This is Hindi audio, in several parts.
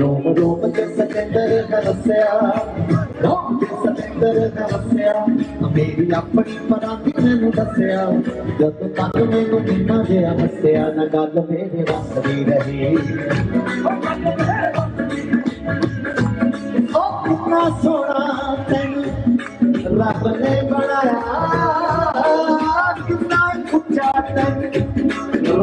रोम रोम के सतेंद्र नमस्या रोम के सतेंद्र नमस्या मेरी अपनी पराती मैनू दसया जब तक मैनू बिना जया हसया ना गल मेरे वासदी रही ओ कितना सोना तेन रब ने बनाया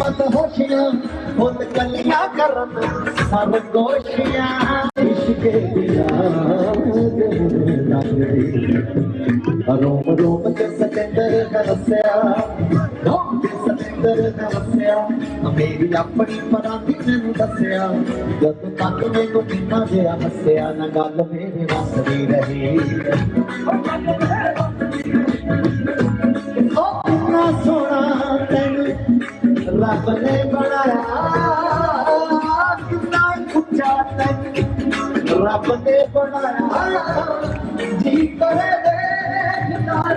मत होशियाँ खुद कलिया करम सब गोशियाँ इश्क दिया। रोम रोम के सतेंद्र हंसया रोम के ਤੇ ਸਤਿੰਦਰ ਹਰਸਿਆ ਰੋਮ ਤੇ ਸਤਿੰਦਰ ਹਰਸਿਆ ਮੇਰੀ ਆਪਣੀ ਪਰਾਂਦੀ ਮੈਨੂੰ ਦੱਸਿਆ ਜਦ ਤੱਕ ਮੈਨੂੰ ਕਿੰਨਾ ਜਿਹਾ ਹੱਸਿਆ ਨਾ ਗੱਲ ਮੇਰੇ ਵਸਦੀ ਰਹੀ ਉਹ ਕਿੰਨਾ ਸੋਹਣਾ ਤੈਨੂੰ ਰੱਬ ਨੇ ਬਣਾਇਆ ਕਿੰਨਾ ਉੱਚਾ ਤੈਨੂੰ ਰੱਬ ਨੇ ਬਣਾਇਆ ਜੀ ਕਰੇ ਦੇ ਨਾਲ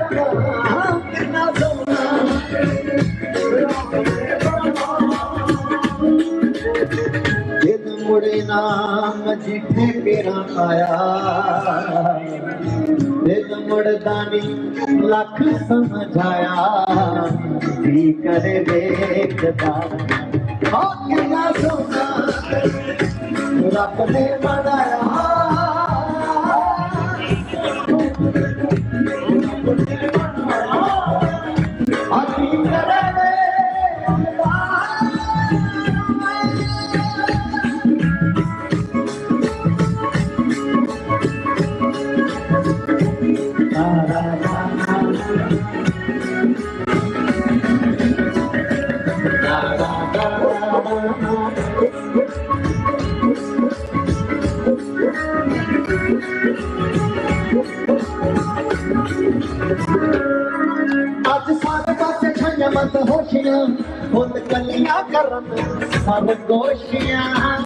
आया मुड़ी लख समाया मत होशियाँ कलिया करम सब गोशियाँ